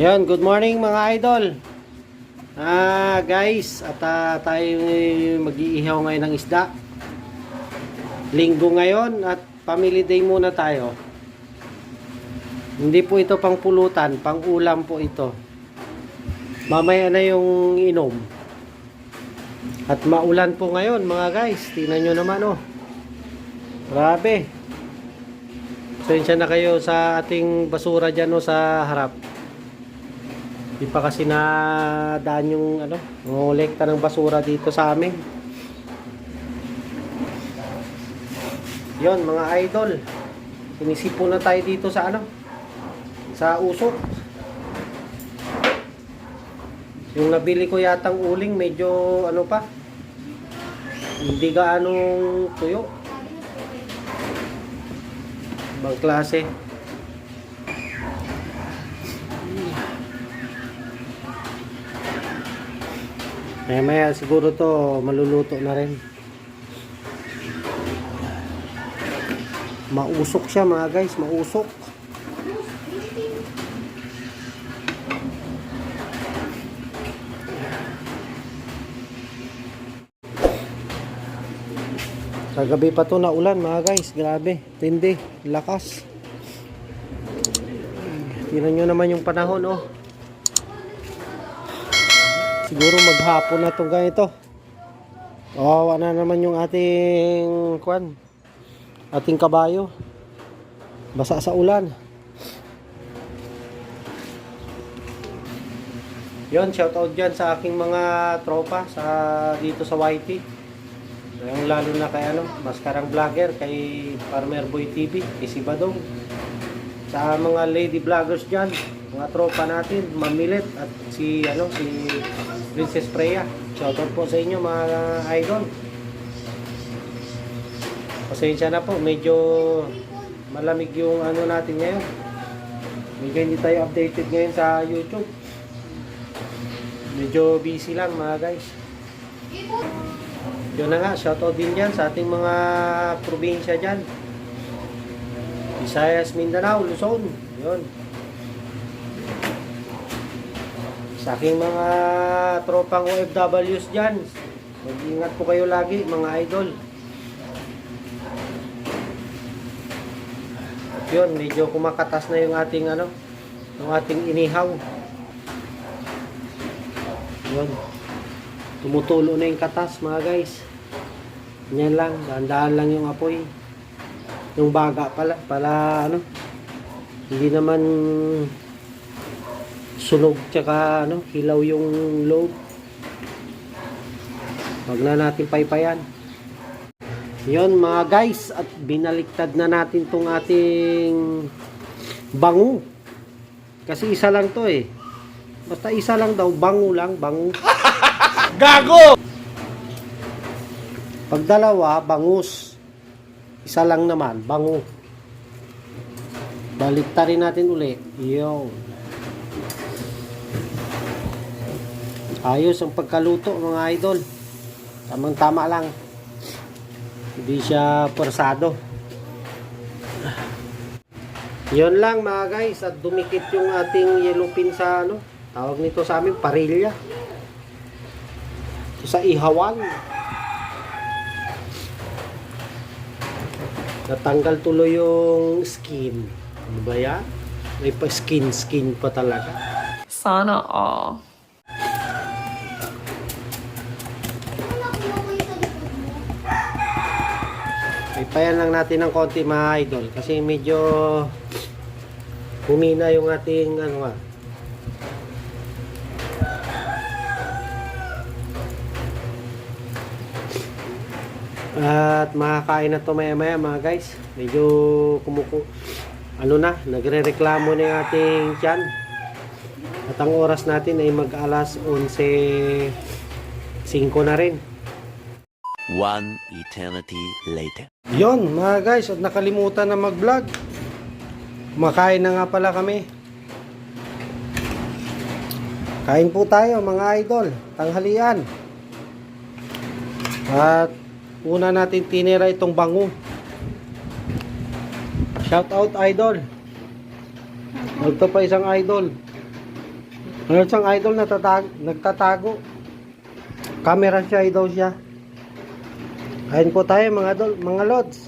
Yan, good morning mga idol. Ah, guys, at ah, tayo mag-iihaw ngayon ng isda. Linggo ngayon at family day muna tayo. Hindi po ito pang pulutan, pang ulam po ito. Mamaya na yung inom. At maulan po ngayon mga guys. Tingnan nyo naman oh. Grabe. Pasensya na kayo sa ating basura dyan oh, sa harap. Di pa kasi nadaan yung ano, ngolekta ng basura dito sa amin. Yon mga idol. Sinisipon na tayo dito sa ano? Sa usok. Yung nabili ko yatang uling medyo ano pa. Hindi gaanong tuyo. Ibang klase. Maya maya siguro to maluluto na rin. Mausok siya mga guys, mausok. Kagabi pa to na ulan mga guys, grabe, tindi, lakas. Tingnan nyo naman yung panahon oh. Siguro maghapon na itong ganito. Kawawa na naman yung ating kwan. Ating kabayo. Basa sa ulan. Yon, shout out dyan sa aking mga tropa sa dito sa YT. Yung lalo na kay ano, maskarang vlogger kay Farmer Boy TV, kay si Badong. Sa mga lady vloggers dyan, mga tropa natin, Mamilit at si ano si Princess Freya. Shoutout po sa inyo mga idol. Pasensya na po, medyo malamig yung ano natin ngayon. Medyo hindi tayo updated ngayon sa YouTube. Medyo busy lang mga guys. Yun na nga, shoutout din dyan sa ating mga probinsya dyan. Visayas, Mindanao, Luzon. Yun. Sa aking mga tropang OFWs dyan, mag-ingat po kayo lagi mga idol. At yun, medyo kumakatas na yung ating ano, yung ating inihaw. Yun. Tumutulo na yung katas mga guys. Yan lang, dahan-dahan lang yung apoy. Yung baga pala, pala ano, hindi naman sunog tsaka ano, hilaw yung loob. Wag na natin paypayan. Yon mga guys, at binaliktad na natin tong ating bango. Kasi isa lang to eh. Basta isa lang daw, bango lang, bango. Gago! Pag dalawa, bangus. Isa lang naman, bango. Baliktarin natin uli. Yo. Ayos ang pagkaluto mga idol. Tamang tama lang. Hindi siya persado. Yon lang mga guys at dumikit yung ating yellow pin sa ano. Tawag nito sa amin parilya. Sa ihawan. Natanggal tuloy yung skin. Ano ba yan? May pa skin skin pa talaga. Sana all. Ipayan lang natin ng konti mga idol kasi medyo humina yung ating ano nga. At makakain na to maya maya mga guys. Medyo kumuku ano na, nagre-reklamo na yung ating tiyan. At ang oras natin ay mag alas 11.05 na rin. One eternity later. Yon mga guys, at nakalimutan na mag-vlog. Makain na nga pala kami. Kain po tayo mga idol, tanghalian. At una natin tinira itong bango. Shout out idol. Ito pa isang idol. Meron siyang idol na tatag nagtatago. Camera shy daw siya. Kain po tayo mga idol, mga lods.